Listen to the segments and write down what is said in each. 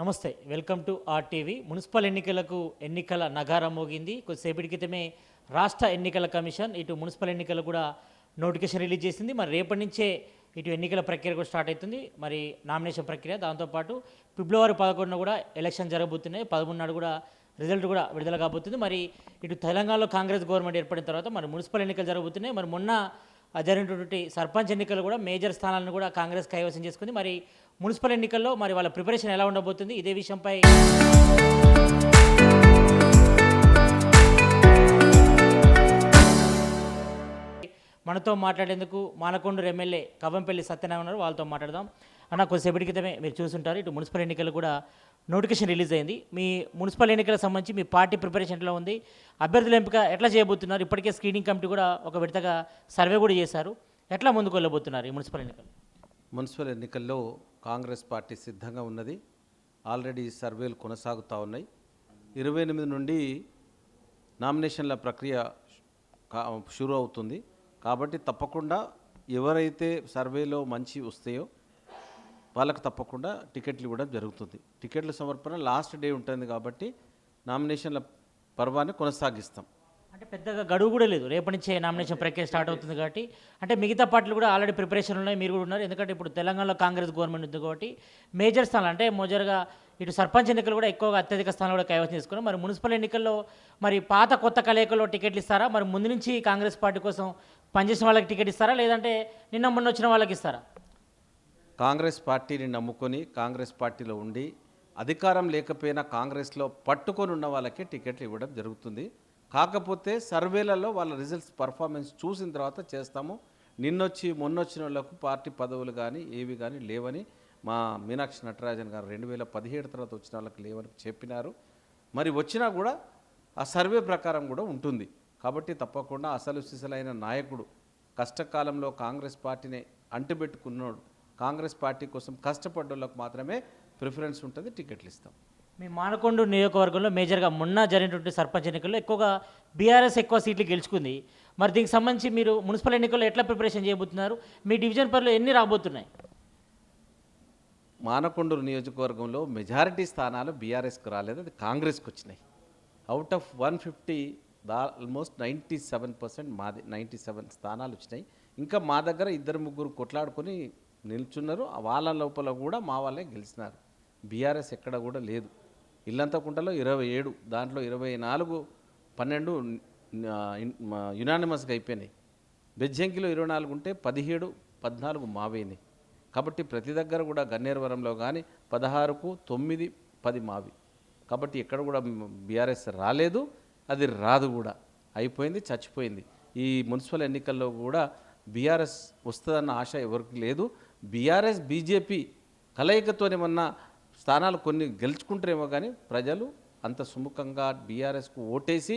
నమస్తే welcome to RTV. Municipal ఎన్నికలకు ఎన్నికల నగారం మోగింది. కొద్దిసేపటి క్రితమే రాష్ట్ర ఎన్నికల కమిషన్ ఇటు మున్సిపల్ ఎన్నికలు కూడా నోటిఫికేషన్ రిలీజ్ చేసింది. మరి రేపటి నుంచే ఇటు ఎన్నికల ప్రక్రియ కూడా స్టార్ట్ అవుతుంది. మరి నామినేషన్ ప్రక్రియ దాంతోపాటు ఫిబ్రవరి పదకొండున కూడా ఎలక్షన్ జరగబోతున్నాయి. పదమూడు నాడు కూడా రిజల్ట్ కూడా విడుదల కాబోతుంది. మరి ఇటు తెలంగాణలో కాంగ్రెస్ గవర్నమెంట్ ఏర్పడిన తర్వాత మరి మున్సిపల్ ఎన్నికలు జరగబోతున్నాయి. మరి మొన్న జరిగినటువంటి సర్పంచ్ ఎన్నికలు కూడా మేజర్ స్థానాలను కూడా కాంగ్రెస్ కైవసం చేసుకుంది. మరి మున్సిపల్ ఎన్నికల్లో మరి వాళ్ళ ప్రిపరేషన్ ఎలా ఉండబోతుంది? ఇదే విషయంపై మనతో మాట్లాడేందుకు మానకొండూరు ఎమ్మెల్యే కవ్వంపల్లి సత్యనారాయణ ఉన్నారు. వాళ్ళతో మాట్లాడదాం. అన్న కొద్దిసేపటి క్రితమే మీరు చూసుంటారు ఇటు మున్సిపల్ ఎన్నికలు కూడా నోటిఫికేషన్ రిలీజ్ అయింది. మీ మున్సిపల్ ఎన్నికలకు సంబంధించి మీ పార్టీ ప్రిపరేషన్ ఎట్లా ఉంది. అభ్యర్థుల ఎంపిక ఎట్లా చేయబోతున్నారు? ఇప్పటికే స్క్రీనింగ్ కమిటీ కూడా ఒక విడతగా సర్వే కూడా చేశారు. ఎట్లా ముందుకు వెళ్ళబోతున్నారు ఈ మున్సిపల్ ఎన్నికలు? మున్సిపల్ ఎన్నికల్లో కాంగ్రెస్ పార్టీ సిద్ధంగా ఉన్నది. ఆల్రెడీ సర్వేలు కొనసాగుతూ ఉన్నాయి. ఇరవై ఎనిమిది నుండి నామినేషన్ల ప్రక్రియ షురూ అవుతుంది. కాబట్టి తప్పకుండా ఎవరైతే సర్వేలో మంచి వస్తాయో వాళ్ళకు తప్పకుండా టికెట్లు ఇవ్వడం జరుగుతుంది. టికెట్ల సమర్పణ లాస్ట్ డే ఉంటుంది కాబట్టి నామినేషన్ల పర్వాన్ని కొనసాగిస్తాం. అంటే పెద్దగా గడువు కూడా లేదు. రేపటి నుంచే నామినేషన్ ప్రక్రియ స్టార్ట్ అవుతుంది కాబట్టి అంటే మిగతా పార్టీలు కూడా ఆల్రెడీ ప్రిపరేషన్ ఉన్నాయి మీరు కూడా ఉన్నారు. ఎందుకంటే ఇప్పుడు తెలంగాణలో కాంగ్రెస్ గవర్నమెంట్ ఉంది కాబట్టి మేజర్ స్థానాలు అంటే మోజర్గా ఇటు సర్పంచ్ ఎన్నికలు కూడా ఎక్కువగా అత్యధిక స్థానాలు కూడా కైవసం చేసుకున్నారు. మరి మున్సిపల్ ఎన్నికల్లో మరి పాత కొత్త కలయికలో టికెట్లు ఇస్తారా? మరి ముందు నుంచి కాంగ్రెస్ పార్టీ కోసం పనిచేసిన వాళ్ళకి టికెట్ ఇస్తారా? లేదంటే నిన్న మొన్న వచ్చిన వాళ్ళకి ఇస్తారా? కాంగ్రెస్ పార్టీని నమ్ముకొని కాంగ్రెస్ పార్టీలో ఉండి అధికారం లేకపోయినా కాంగ్రెస్లో పట్టుకొని ఉన్న వాళ్ళకే టికెట్లు ఇవ్వడం జరుగుతుంది. కాకపోతే సర్వేలలో వాళ్ళ రిజల్ట్స్ పర్ఫార్మెన్స్ చూసిన తర్వాత చేస్తాము. నిన్నొచ్చి మొన్నొచ్చిన వాళ్ళకు పార్టీ పదవులు కానీ ఏవి కానీ లేవని మా మీనాక్షి నటరాజన్ గారు రెండు వేల పదిహేడు తర్వాత వచ్చిన వాళ్ళకి లేవని చెప్పినారు. మరి వచ్చినా కూడా ఆ సర్వే ప్రకారం కూడా ఉంటుంది. కాబట్టి తప్పకుండా అసలు సిసలైన నాయకుడు కష్టకాలంలో కాంగ్రెస్ పార్టీని అంటిపెట్టుకున్నాడు కాంగ్రెస్ పార్టీ కోసం కష్టపడ్డోళ్ళకు మాత్రమే ప్రిఫరెన్స్ ఉంటుంది టికెట్లు ఇస్తాం. మీ మానకొండ నియోజకవర్గంలో మేజర్గా మొన్న జరిగినటువంటి సర్పంచ్ ఎన్నికల్లో ఎక్కువగా బీఆర్ఎస్ ఎక్కువ సీట్లు గెలుచుకుంది. మరి దీనికి సంబంధించి మీరు మున్సిపల్ ఎన్నికల్లో ఎట్లా ప్రిపరేషన్ చేయబోతున్నారు? మీ డివిజన్ పరిలో ఎన్ని రాబోతున్నాయి? మానకొండూరు నియోజకవర్గంలో మెజారిటీ స్థానాలు బీఆర్ఎస్కి రాలేదు అది కాంగ్రెస్కి వచ్చినాయి. అవుట్ ఆఫ్ వన్ ఫిఫ్టీ దా ఆల్మోస్ట్ నైంటీ సెవెన్ పర్సెంట్ మాది నైంటీ సెవెన్ స్థానాలు వచ్చినాయి. ఇంకా మా దగ్గర ఇద్దరు ముగ్గురు కొట్లాడుకొని నిల్చున్నారు. వాళ్ళ లోపల కూడా మా వాళ్ళే గెలిచినారు. బీఆర్ఎస్ ఎక్కడ కూడా లేదు. ఇల్లంతకుంటలో ఇరవై ఏడు దాంట్లో ఇరవై నాలుగు పన్నెండు యునానిమస్గా అయిపోయినాయి. బెజ్జంకిలో ఇరవై నాలుగు ఉంటే పదిహేడు పద్నాలుగు మావేనాయి. కాబట్టి ప్రతి దగ్గర కూడా గన్నేరవరంలో కానీ పదహారుకు తొమ్మిది పది మావి. కాబట్టి ఎక్కడ కూడా బీఆర్ఎస్ రాలేదు అది రాదు కూడా. అయిపోయింది చచ్చిపోయింది. ఈ మున్సిపల్ ఎన్నికల్లో కూడా బీఆర్ఎస్ వస్తుందన్న ఆశ ఎవరికి లేదు. బీఆర్ఎస్ బీజేపీ కలయికతోనేమన్నా స్థానాలు కొన్ని గెలుచుకుంటారేమో కానీ ప్రజలు అంత సుముఖంగా బీఆర్ఎస్కు ఓటేసి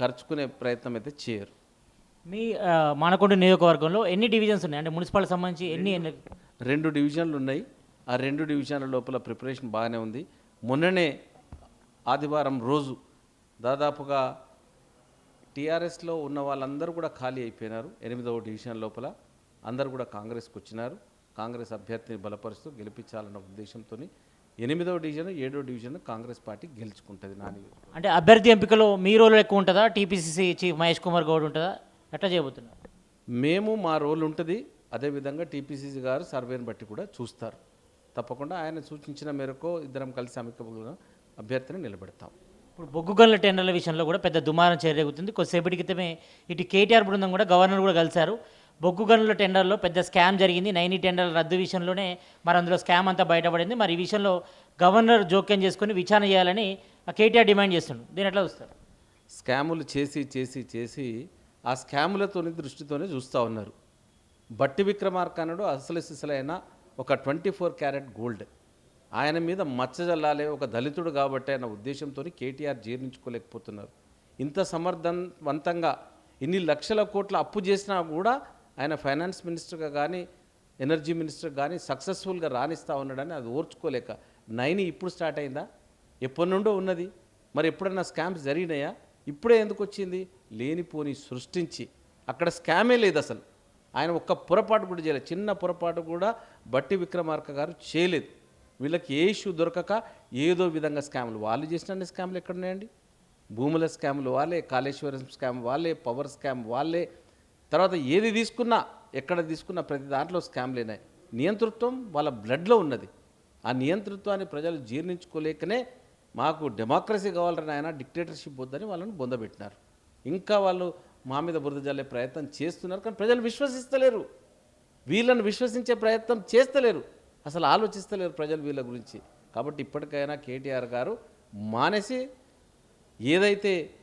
ఖర్చుకునే ప్రయత్నం అయితే చేయరు. మీ మానకొండ నియోజకవర్గంలో ఎన్ని డివిజన్స్ ఉన్నాయి? అంటే మున్సిపల్ సంబంధించి ఎన్ని ఎన్ని? రెండు డివిజన్లు ఉన్నాయి. ఆ రెండు డివిజన్ల లోపల ప్రిపరేషన్ బాగానే ఉంది. మొన్ననే ఆదివారం రోజు దాదాపుగా టీఆర్ఎస్లో ఉన్న వాళ్ళందరూ కూడా ఖాళీ అయిపోయినారు. ఎనిమిదవ డివిజన్ లోపల. అందరూ కూడా కాంగ్రెస్కి వచ్చినారు. కాంగ్రెస్ అభ్యర్థిని బలపరుస్తూ గెలిపించాలన్న ఉద్దేశంతో ఎనిమిదవ డివిజన్ ఏడో డివిజన్ కాంగ్రెస్ పార్టీ గెలుచుకుంటుంది నా నియోజకవర్గం. అంటే అభ్యర్థి ఎంపికలో మీ రోల్ ఎక్కువ ఉంటుందా? టీపీసీసీ చీఫ్ మహేష్ కుమార్ గౌడ్ ఉంటుందా? ఎట్లా చేయబోతున్నారు? మేము మా రోల్ ఉంటుంది. అదేవిధంగా టీపీసీసీ గారు సర్వేని బట్టి కూడా చూస్తారు. తప్పకుండా ఆయన సూచించిన మేరకు ఇద్దరం కలిసి అమికబుల్గా అభ్యర్థిని నిలబెడతాం. ఇప్పుడు బొగ్గు గనుల టెండర్ల విషయంలో కూడా పెద్ద దుమారం చేరుగుతుంది కొద్దిసేపటి క్రితమే ఇటు కేటీఆర్ బృందం కూడా గవర్నర్ కూడా కలిశారు. బొగ్గు గనుల టెండర్లో పెద్ద స్కామ్ జరిగింది. నైనీ టెండర్ల రద్దు విషయంలోనే మరి అందులో స్కామ్ అంతా బయటపడింది. మరి ఈ విషయంలో గవర్నర్ జోక్యం చేసుకుని విచారణ చేయాలని ఆ కేటీఆర్ డిమాండ్ చేస్తుండు. దీని ఎట్లా చూస్తారు? స్కాములు చేసి చేసి చేసి ఆ స్కాములతోని దృష్టితోనే చూస్తూ ఉన్నారు. బట్టి విక్రమార్కనుడు అసలు సిసలైన ఒక ట్వంటీ ఫోర్ క్యారెట్ గోల్డ్. ఆయన మీద మచ్చ జల్లాలే ఒక దళితుడు కాబట్టి అన్న ఉద్దేశంతో కేటీఆర్ జీర్ణించుకోలేకపోతున్నారు. ఇంత సమర్థవంతంగా ఇన్ని లక్షల కోట్ల అప్పు చేసినా కూడా ఆయన ఫైనాన్స్ మినిస్టర్గా కానీ ఎనర్జీ మినిస్టర్ కానీ సక్సెస్ఫుల్గా రాణిస్తూ ఉన్నాడని అది ఓర్చుకోలేక నైని ఇప్పుడు స్టార్ట్ అయిందా? ఎప్పటి నుండో ఉన్నది. మరి ఎప్పుడన్నా స్కామ్స్ జరిగినాయా? ఇప్పుడే ఎందుకు వచ్చింది? లేనిపోని సృష్టించి. అక్కడ స్కామే లేదు అసలు. ఆయన ఒక్క పొరపాటు కూడా చేయలేదు. చిన్న పొరపాటు కూడా బట్టి విక్రమార్క గారు చేయలేదు. వీళ్ళకి ఏ ఇష్యూ దొరకక ఏదో విధంగా స్కామ్లు. వాళ్ళు చేసిన స్కామ్లు ఎక్కడున్నాయండి? భూముల స్కామ్లు వాళ్ళే కాళేశ్వరం స్కామ్ వాళ్ళే పవర్ స్కామ్ వాళ్ళే తర్వాత ఏది తీసుకున్నా ఎక్కడ తీసుకున్నా ప్రతి దాంట్లో స్కామ్లేనే నియంతృత్వం వాళ్ళ బ్లడ్లో ఉన్నది. ఆ నియంతృత్వాన్ని ప్రజలు జీర్ణించుకోలేకనే మాకు డెమోక్రసీ కావాలని ఆయన డిక్టేటర్షిప్ వద్దని వాళ్ళని బొందబెట్టినారు. ఇంకా వాళ్ళు మా మీద బురద జల్లే ప్రయత్నం చేస్తున్నారు కానీ ప్రజలు విశ్వసిస్తలేరు. వీళ్ళని విశ్వసించే ప్రయత్నం చేస్తలేరు. అసలు ఆలోచిస్తలేరు ప్రజలు వీళ్ళ గురించి. కాబట్టి ఇప్పటికైనా కేటీఆర్ గారు మానేసి ఏదైతే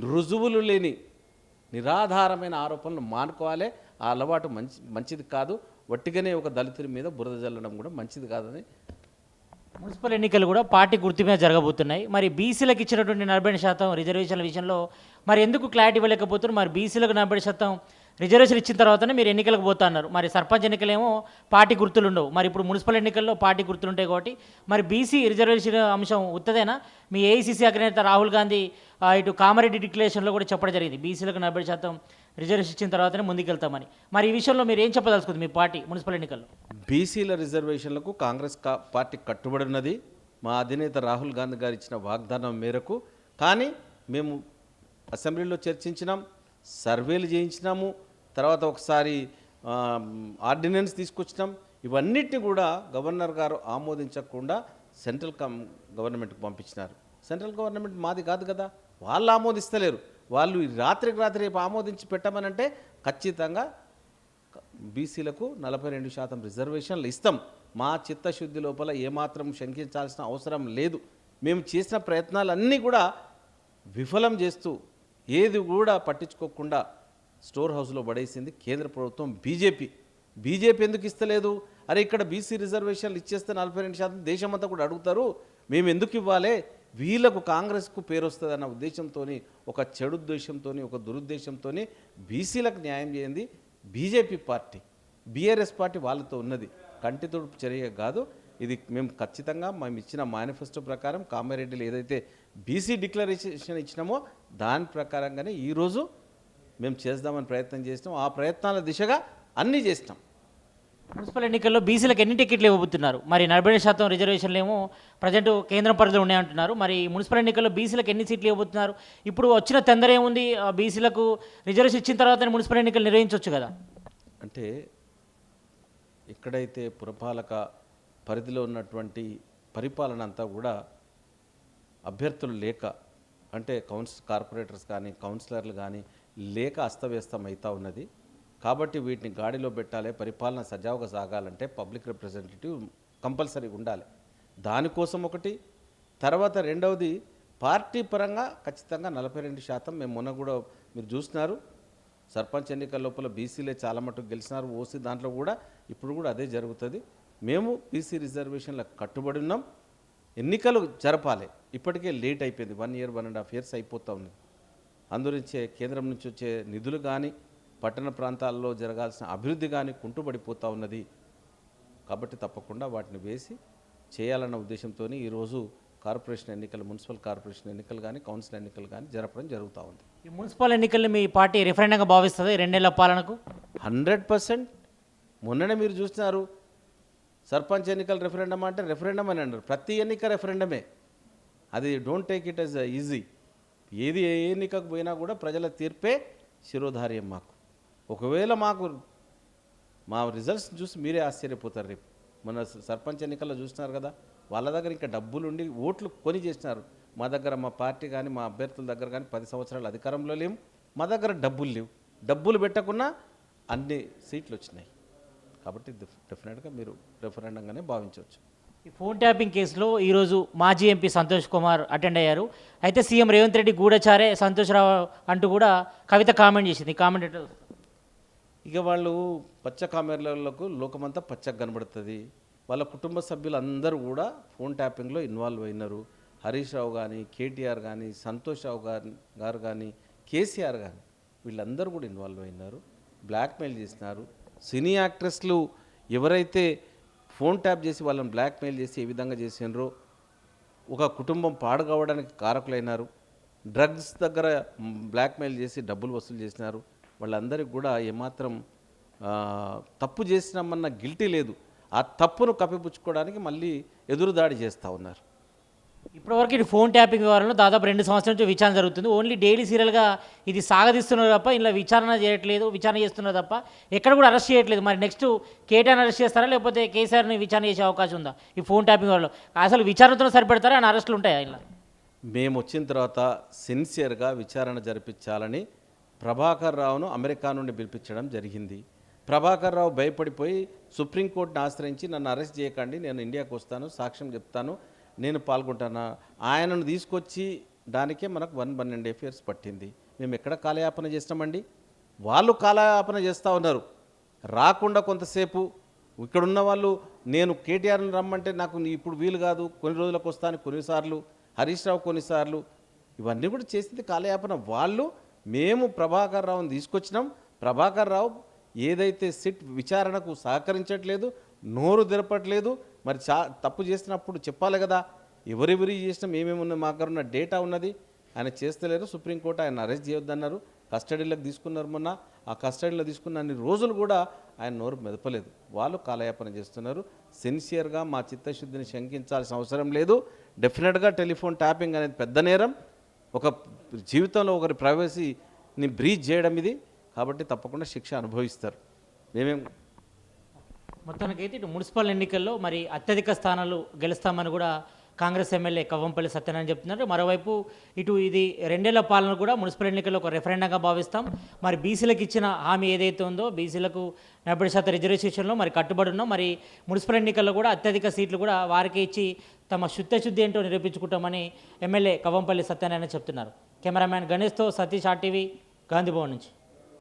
రుజువులు లేని నిరాధారమైన ఆరోపణలు మానుకోవాలి. ఆ అలవాటు మంచి మంచిది కాదు. వట్టిగానే ఒక దళితుడి మీద బురద జల్లడం కూడా మంచిది కాదని మున్సిపల్ ఎన్నికలు కూడా పార్టీ గుర్తు మీద జరగబోతున్నాయి. మరి బీసీలకు ఇచ్చినటువంటి నలభై శాతం రిజర్వేషన్ల విషయంలో మరి ఎందుకు క్లారిటీ ఇవ్వలేకపోతున్నారు? మరి బీసీలకు నలభై శాతం రిజర్వేషన్ ఇచ్చిన తర్వాతనే మీరు ఎన్నికలకు పోతా అన్నారు. మరి సర్పంచ్ ఎన్నికలేమో పార్టీ గుర్తులు ఉండవు. మరి ఇప్పుడు మున్సిపల్ ఎన్నికల్లో పార్టీ గుర్తులు ఉంటాయి కాబట్టి. మరి బీసీ రిజర్వేషన్ అంశం ఉత్తదేనా? మీ ఏఐసీసీ అగ్రనేత రాహుల్ గాంధీ ఇటు కామారెడ్డి డిక్లరేషన్లో కూడా చెప్పడం జరిగింది. బీసీలకు నలభై శాతం రిజర్వేషన్ ఇచ్చిన తర్వాతనే ముందుకెళ్తామని. మరి ఈ విషయంలో మీరు ఏం చెప్పదలుచుకుంది మీ పార్టీ మున్సిపల్ ఎన్నికల్లో? బీసీల రిజర్వేషన్లకు కాంగ్రెస్ కా పార్టీ కట్టుబడి ఉన్నది. మా అధినేత రాహుల్ గాంధీ గారు ఇచ్చిన వాగ్దానం మేరకు. కానీ మేము అసెంబ్లీలో చర్చించినాం. సర్వేలు చేయించినాము తర్వాత ఒకసారి ఆర్డినెన్స్ తీసుకొచ్చినాం. ఇవన్నిటిని కూడా గవర్నర్ గారు ఆమోదించకుండా సెంట్రల్ కమ్ గవర్నమెంట్కి పంపించినారు. సెంట్రల్ గవర్నమెంట్ మాది కాదు కదా వాళ్ళు ఆమోదిస్తలేరు. వాళ్ళు రాత్రికి రాత్రి రేపు ఆమోదించి పెట్టమనంటే ఖచ్చితంగా బీసీలకు నలభై రెండు శాతం రిజర్వేషన్లు ఇస్తాం. మా చిత్తశుద్ధి లోపల ఏమాత్రం శంకించాల్సిన అవసరం లేదు. మేము చేసిన ప్రయత్నాలన్నీ కూడా విఫలం చేస్తూ ఏది కూడా పట్టించుకోకుండా స్టోర్ హౌస్లో పడేసింది కేంద్ర ప్రభుత్వం బీజేపీ. బీజేపీ ఎందుకు ఇస్తలేదు? అరే ఇక్కడ బీసీ రిజర్వేషన్లు ఇచ్చేస్తే నలభై రెండు శాతం దేశమంతా కూడా అడుగుతారు. మేము ఎందుకు ఇవ్వాలి? వీళ్ళకు కాంగ్రెస్కు పేరు వస్తుంది అన్న ఉద్దేశంతో ఒక చెడు ఉద్దేశంతో ఒక దురుద్దేశంతో బీసీలకు న్యాయం చేయండి బీజేపీ పార్టీ. బీఆర్ఎస్ పార్టీ వాళ్ళతో ఉన్నది. కంటి తుడుపు చర్య కాదు. ఇది మేము ఖచ్చితంగా మేము ఇచ్చిన మేనిఫెస్టో ప్రకారం కామారెడ్డిలో ఏదైతే బీసీ డిక్లరేషన్ ఇచ్చినామో దాని ప్రకారంగానే ఈరోజు మేము చేద్దామని ప్రయత్నం చేసినాం. ఆ ప్రయత్నాల దిశగా అన్నీ చేసినాం. మున్సిపల్ ఎన్నికల్లో బీసీలకు ఎన్ని టికెట్లు ఇవ్వబోతున్నారు? మరి నలభై శాతం రిజర్వేషన్లు ఏమో ప్రజెంట్ కేంద్రం పరిధిలో ఉన్నాయంటున్నారు మరి మున్సిపల్ ఎన్నికల్లో బీసీలకు ఎన్ని సీట్లు ఇవ్వబోతున్నారు? ఇప్పుడు వచ్చిన తొందర ఏముంది? బీసీలకు రిజర్వేషన్ ఇచ్చిన తర్వాత మున్సిపల్ ఎన్నికలు నిర్వహించవచ్చు కదా. అంటే ఎక్కడైతే పురపాలక పరిధిలో ఉన్నటువంటి పరిపాలన అంతా కూడా అభ్యర్థులు లేక అంటే కౌన్స్ కార్పొరేటర్స్ కానీ కౌన్సిలర్లు కానీ లేక అస్తవ్యస్తం అవుతూ ఉన్నది. కాబట్టి వీటిని గాడిలో పెట్టాలి పరిపాలన సజావుగా సాగాలంటే పబ్లిక్ రిప్రజెంటేటివ్ కంపల్సరీ ఉండాలి. దానికోసం ఒకటి. తర్వాత రెండవది పార్టీ పరంగా ఖచ్చితంగా నలభై రెండు శాతం మేము మొన్న కూడా మీరు చూసినారు. సర్పంచ్ ఎన్నికల లోపల బీసీలే చాలా మటుకు గెలిచినారు. ఓసీ దాంట్లో కూడా ఇప్పుడు కూడా అదే జరుగుతుంది. మేము బీసీ రిజర్వేషన్లకు కట్టుబడి ఉన్నాం. ఎన్నికలు జరపాలి. ఇప్పటికే లేట్ అయిపోయింది. One year one and half years అయిపోతా ఉంది. అందునుంచే కేంద్రం నుంచి వచ్చే నిధులు కానీ పట్టణ ప్రాంతాల్లో జరగాల్సిన అభివృద్ధి కానీ కుంటుపడిపోతూ ఉన్నది. కాబట్టి తప్పకుండా వాటిని వేసి చేయాలన్న ఉద్దేశంతో ఈరోజు కార్పొరేషన్ ఎన్నికలు మున్సిపల్ కార్పొరేషన్ ఎన్నికలు కానీ కౌన్సిల్ ఎన్నికలు కానీ జరపడం జరుగుతూ ఉంది. ఈ మున్సిపల్ ఎన్నికల్ని మీ పార్టీ రిఫరెండంగా భావిస్తుంది రెండేళ్ళ పాలనకు? Hundred percent. మొన్ననే మీరు చూసినారు. సర్పంచ్ ఎన్నికల రెఫరెండం అంటే రెఫరెండం అని అంటారు ప్రతి ఎన్నిక రెఫరెండమే అది don't take it as easy ఏది ఏ ఎన్నికకు పోయినా కూడా ప్రజల తీర్పే శిరోధార్యం మాకు. ఒకవేళ మాకు మా రిజల్ట్స్ చూసి మీరే ఆశ్చర్యపోతారు రేపు. మన సర్పంచ్ ఎన్నికల్లో చూసినారు కదా వాళ్ళ దగ్గర ఇంకా డబ్బులు ఉండి ఓట్లు కొని చేసినారు. మా దగ్గర మా పార్టీ కానీ మా అభ్యర్థుల దగ్గర కానీ పది సంవత్సరాలు అధికారంలో లేము మా దగ్గర డబ్బులు లేవు. డబ్బులు పెట్టకున్నా అన్ని సీట్లు వచ్చినాయి. కాబట్టి డెఫినెట్గా మీరు రెఫరెండంగానే భావించవచ్చు. ఈ ఫోన్ ట్యాపింగ్ కేసులో ఈరోజు మాజీ ఎంపీ సంతోష్ కుమార్ అటెండ్ అయ్యారు. అయితే సీఎం రేవంత్ రెడ్డి గూఢచారే సంతోష్రావు అంటూ కూడా కవిత కామెంట్ చేసింది. కామెంట్ ఎట్లా? ఇక వాళ్ళు పచ్చ కామెర్లకు లోకమంతా పచ్చగా కనబడుతుంది. వాళ్ళ కుటుంబ సభ్యులు అందరూ కూడా ఫోన్ ట్యాపింగ్లో ఇన్వాల్వ్ అయినారు. హరీష్ రావు కానీ కేటీఆర్ కానీ సంతోష్ రావు గారి గారు కానీ కేసీఆర్ కానీ వీళ్ళందరూ కూడా ఇన్వాల్వ్ అయినారు. బ్లాక్మెయిల్ చేసినారు. సినీ యాక్ట్రెస్లు ఎవరైతే ఫోన్ ట్యాప్ చేసి వాళ్ళని బ్లాక్మెయిల్ చేసి ఏ విధంగా చేసినారో ఒక కుటుంబం పాడు కావడానికి కారకులైనారు డ్రగ్స్ దగ్గర బ్లాక్మెయిల్ చేసి డబ్బులు వసూలు చేసినారు వాళ్ళందరికీ కూడా ఏమాత్రం తప్పు చేసినామన్న గిల్టీ లేదు. ఆ తప్పును కప్పిపుచ్చుకోవడానికి మళ్ళీ ఎదురుదాడి చేస్తూ ఉన్నారు. ఇప్పటివరకు ఇది ఫోన్ ట్యాపింగ్ వ్యవహారంలో దాదాపు రెండు సంవత్సరాల నుంచి విచారణ జరుగుతుంది. ఓన్లీ డైలీ సీరియల్గా ఇది సాగదీస్తున్నారు తప్ప ఇలా విచారణ చేయట్లేదు విచారణ చేస్తున్నారు తప్ప ఎక్కడ కూడా అరెస్ట్ చేయట్లేదు. మరి నెక్స్ట్ కేటీఆర్ అరెస్ట్ చేస్తారా లేకపోతే కేసీఆర్ని విచారణ చేసే అవకాశం ఉందా ఈ ఫోన్ ట్యాపింగ్ వాళ్ళు అసలు విచారణతో సరిపెడతారా అని అరెస్టులు ఉంటాయా ఇలా మేము వచ్చిన తర్వాత సిన్సియర్గా విచారణ జరిపించాలని ప్రభాకర్ రావును అమెరికా నుండి పిలిపించడం జరిగింది. ప్రభాకర్ రావు భయపడిపోయి సుప్రీంకోర్టును ఆశ్రయించి నన్ను అరెస్ట్ చేయకండి నేను ఇండియాకు వస్తాను సాక్ష్యం చెప్తాను నేను పాల్గొంటాను? ఆయనను తీసుకొచ్చి దానికే మనకు one one and half years పట్టింది. మేము ఎక్కడ కాలయాపన చేస్తామండి? వాళ్ళు కాలయాపన చేస్తూ ఉన్నారు. రాకుండా కొంతసేపు ఇక్కడున్న వాళ్ళు నేను కేటీఆర్ని రమ్మంటే నాకు నీ ఇప్పుడు వీలు కాదు. కొన్ని రోజులకు వస్తాను కొన్నిసార్లు హరీష్ రావు కొన్నిసార్లు ఇవన్నీ కూడా చేసింది కాలయాపన. వాళ్ళు మేము ప్రభాకర్ రావుని తీసుకొచ్చినాం. ప్రభాకర్ రావు ఏదైతే సిట్ విచారణకు సహకరించట్లేదు నోరు తెరపట్లేదు మరి చా తప్పు చేసినప్పుడు చెప్పాలి కదా ఎవరెవరి చేసినాం ఏమేమి ఉన్నాయి మా దగ్గర ఉన్న డేటా ఉన్నది ఆయన చేస్తలేరు సుప్రీంకోర్టు ఆయన అరెస్ట్ చేయొద్దన్నారు కస్టడీలోకి తీసుకున్నారు మొన్న ఆ కస్టడీలో తీసుకున్న అన్ని రోజులు కూడా ఆయన నోరు మెదపలేదు. వాళ్ళు కాలయాపన చేస్తున్నారు. సిన్సియర్గా మా చిత్తశుద్ధిని శంకించాల్సిన అవసరం లేదు. డెఫినెట్గా టెలిఫోన్ ట్యాపింగ్ అనేది పెద్ద నేరం. ఒక జీవితంలో ఒకరి ప్రైవసీని బ్రీచ్ చేయడం ఇది. కాబట్టి తప్పకుండా శిక్ష అనుభవిస్తారు. మేమేం మొత్తానికైతే ఇటు మున్సిపల్ ఎన్నికల్లో మరి అత్యధిక స్థానాలు గెలుస్తామని కూడా కాంగ్రెస్ ఎమ్మెల్యే కవ్వంపల్లి సత్యనారాయణ చెప్తున్నారు. మరోవైపు ఇటు ఇది రెండేళ్ళ పాలన కూడా మున్సిపల్ ఎన్నికల్లో ఒక రెఫరెండంగా భావిస్తాం. మరి బీసీలకు ఇచ్చిన హామీ ఏదైతే ఉందో బీసీలకు డెబ్బై శాతం రిజర్వేషన్లో మరి కట్టుబడి ఉన్నాం. మరి మున్సిపల్ ఎన్నికల్లో కూడా అత్యధిక సీట్లు కూడా వారికి ఇచ్చి తమ శుద్ధ శుద్ధి ఏంటో నిరూపించుకుంటామని ఎమ్మెల్యే కవ్వంపల్లి సత్యనారాయణ చెప్తున్నారు. కెమెరామ్యాన్ గణేష్తో సతీష్ ఆర్టీవీ గాంధీభవన్ నుంచి.